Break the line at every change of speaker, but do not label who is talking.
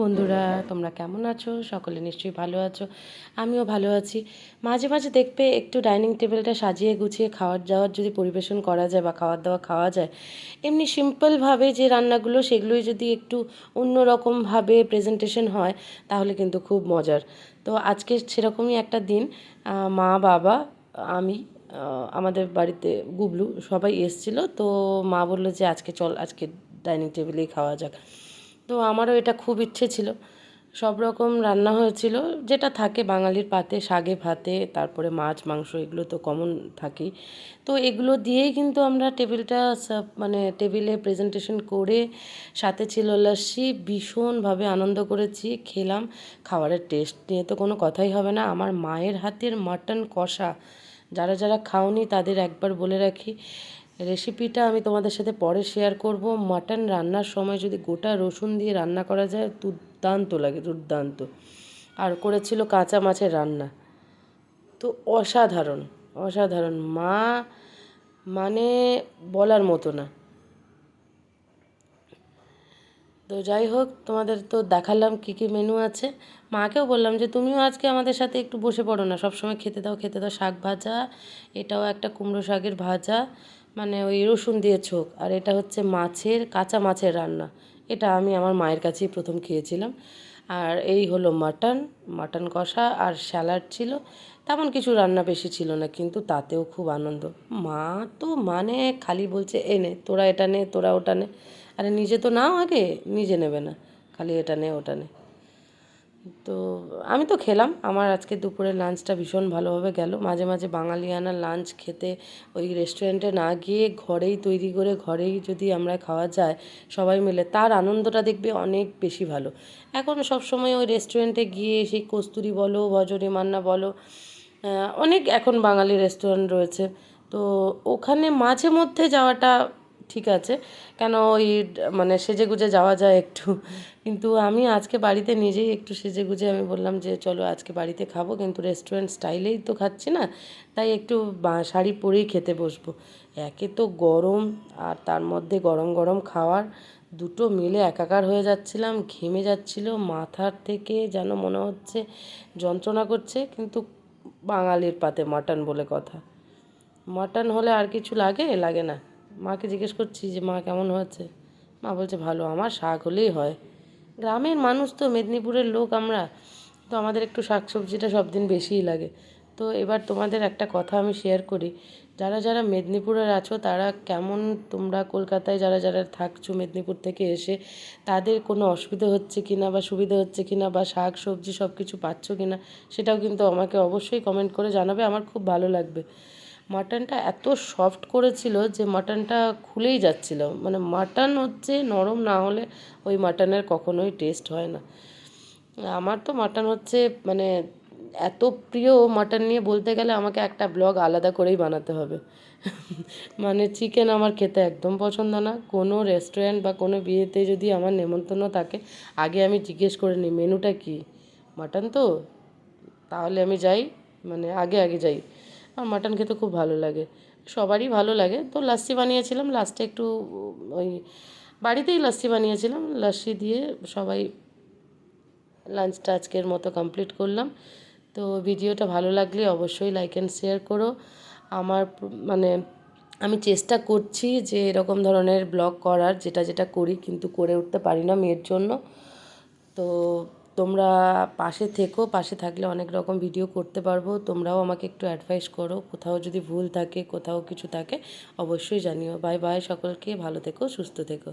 বন্ধুরা, তোমরা কেমন আছো? সকলে নিশ্চয়ই ভালো আছো। আমিও ভালো আছি। মাঝে মাঝে দেখবে একটু ডাইনিং টেবিলটা সাজিয়ে গুছিয়ে খাওয়ার যাওয়ার যদি পরিবেশন করা যায় বা খাওয়ার দাওয়া খাওয়া যায়, এমনি সিম্পলভাবে যে রান্নাগুলো, সেগুলোই যদি একটু অন্যরকমভাবে প্রেজেন্টেশন হয়, তাহলে কিন্তু খুব মজার। তো আজকে সেরকমই একটা দিন। মা, বাবা, আমি আমাদের বাড়িতে গুবলু সবাই এসেছিল। তো মা বলল যে, আজকে চল, আজকে ডাইনিং টেবিলেই খাওয়া যাক। তো আমারও এটা খুব ইচ্ছে ছিল। সব রকম রান্না হয়েছিল, যেটা থাকে বাঙালির পাতে, শাগে ভাতে, তারপরে মাছ, মাংস, এগুলো তো কমন থাকেই। তো এগুলো দিয়েই কিন্তু আমরা টেবিলটা মানে টেবিলে প্রেজেন্টেশন করে সাথে ছিল লস্যি, ভীষণভাবে আনন্দ করেছি, খেলাম। খাবারের টেস্ট নিয়ে তো কোনো কথাই হবে না। আমার মায়ের হাতের মাটন কষা, যারা যারা খাওনি তাদের একবার বলে রাখি। রেসিপিটা আমি তোমাদের সাথে পরে শেয়ার করব। মাটন রান্নার সময় যদি গোটা রসুন দিয়ে রান্না করা যায়, দুর্দান্ত লাগে, দুর্দান্ত। আর করেছিল কাঁচা মাছের রান্না। তো অসাধারণ অসাধারণ। মা মানে বলার মতো না। তো যাই হোক, তোমাদের তো দেখালাম কী কী মেনু আছে। মাকেও বললাম যে, তুমিও আজকে আমাদের সাথে একটু বসে পড়ো না। সবসময় খেতে দাও খেতে দাও। শাক ভাজা, এটাও একটা কুমড়ো শাকের ভাজা। মানে ওই রসুন দিয়ে ছোক। আর এটা হচ্ছে মাছের, কাঁচা মাছের রান্না। এটা আমি আমার মায়ের কাছেই প্রথম খেয়েছিলাম। আর এই হলো মাটন মাটন কষা আর স্যালাড ছিল। তেমন কিছু রান্না বেশি ছিল না, কিন্তু তাতেও খুব আনন্দ। মা তো মানে খালি বলছে, এ নে, তোরা এটা নে, তোরা ওটা নে। আরে নিজে তো নাও আগে, নিজে নেবে না। খালি এটা নে, ওটা নে। তো আমি তো খেলাম। আমার আজকে দুপুরের লাঞ্চটা ভীষণ ভালোভাবে গেল। মাঝে মাঝে বাঙালিয়ানা লাঞ্চ খেতে ওই রেস্টুরেন্টে না গিয়ে ঘরেই তৈরি করে ঘরেই যদি আমরা খাওয়া যায় সবাই মিলে, তার আনন্দটা দেখবে অনেক বেশি ভালো। এখন সব সময় ওই রেস্টুরেন্টে গিয়ে সেই কস্তুরি বলো ভজরি মান্না বলো অনেক এখন বাঙালি রেস্টুরেন্ট রয়েছে। তো ওখানে মাঝে মধ্যে যাওয়াটা ঠিক আছে। কেন ওই মানে সেজে গুজে যাওয়া যায় একটু। কিন্তু আমি আজকে বাড়িতে নিজেই একটু সেজে গুজে আমি বললাম যে, চলো আজকে বাড়িতে খাব। কিন্তু রেস্টুরেন্ট স্টাইলেই তো খাচ্ছি না। তাই একটু শাড়ি পরেই খেতে বসবো। একে তো গরম আর তার মধ্যে গরম গরম খাওয়ার। দুটো মিলে একাকার হয়ে যাচ্ছিলাম, ঘেমে যাচ্ছিল, মাথার থেকে যেন মনে হচ্ছে যন্ত্রণা করছে। কিন্তু বাঙালির পাতে মাটন বলে কথা। মাটন হলে আর কিছু লাগে? লাগে না। মাকে জিজ্ঞেস করছি যে, মা, কেমন হয়েছে? মা বলছে, ভালো, আমার শাক হলেই হয়। গ্রামের মানুষ তো, মেদিনীপুরের লোক আমরা, তো আমাদের একটু শাক সবজিটা সব দিন বেশিই লাগে। তো এবার তোমাদের একটা কথা আমি শেয়ার করি। যারা যারা মেদিনীপুরের আছো, তারা কেমন তোমরা কলকাতায় যারা যারা থাকছো মেদিনীপুর থেকে এসে, তাদের কোনো অসুবিধা হচ্ছে কি না বা সুবিধা হচ্ছে কি না বা শাক সবজি সব কিছু পাচ্ছ কি না সেটাও কিন্তু আমাকে অবশ্যই কমেন্ট করে জানাবে, আমার খুব ভালো লাগবে। মাটনটা এত সফট করেছিল যে মাটনটা খুলেই যাচ্ছিল। মানে মাটন হচ্ছে নরম না হলে ওই মাটনের কখনোই টেস্ট হয় না। আমার তো মাটন হচ্ছে মানে এত প্রিয় মাটন নিয়ে বলতে গেলে আমাকে একটা ব্লগ আলাদা করেই বানাতে হবে। মানে চিকেন আমার খেতে একদম পছন্দ না। কোনো রেস্টুরেন্ট বা কোনো বিয়েতে যদি আমার নেমন্তন্ন থাকে, আগে আমি জিজ্ঞেস করে নিই, মেনুটা কী? মাটন তো? তাহলে আমি যাই মানে আগে আগে যাই। আমার মাটন খেতে খুব ভালো লাগে। সবারই ভালো লাগে। তো লাস্সি বানিয়েছিলাম, লাস্টে একটু ওই বাড়িতেই লাস্সি বানিয়েছিলাম। লাস্সি দিয়ে সবাই লাঞ্চটা আজকের মতো কমপ্লিট করলাম। তো ভিডিওটা ভালো লাগলে অবশ্যই লাইক অ্যান্ড শেয়ার করো। আমার মানে আমি চেষ্টা করছি যে এরকম ধরনের ব্লগ করার, যেটা যেটা করি, কিন্তু করে উঠতে পারি না মেয়ের জন্য। তো তোমরা পাশে থেকো, পাশে থাকলে অনেক রকম ভিডিও করতে পারব। তোমরাও আমাকে একটু অ্যাডভাইস করো, কোথাও যদি ভুল থাকে, কোথাও কিছু থাকে, অবশ্যই জানিও। বাই বাই সকলকে, ভালো থেকো, সুস্থ থেকো।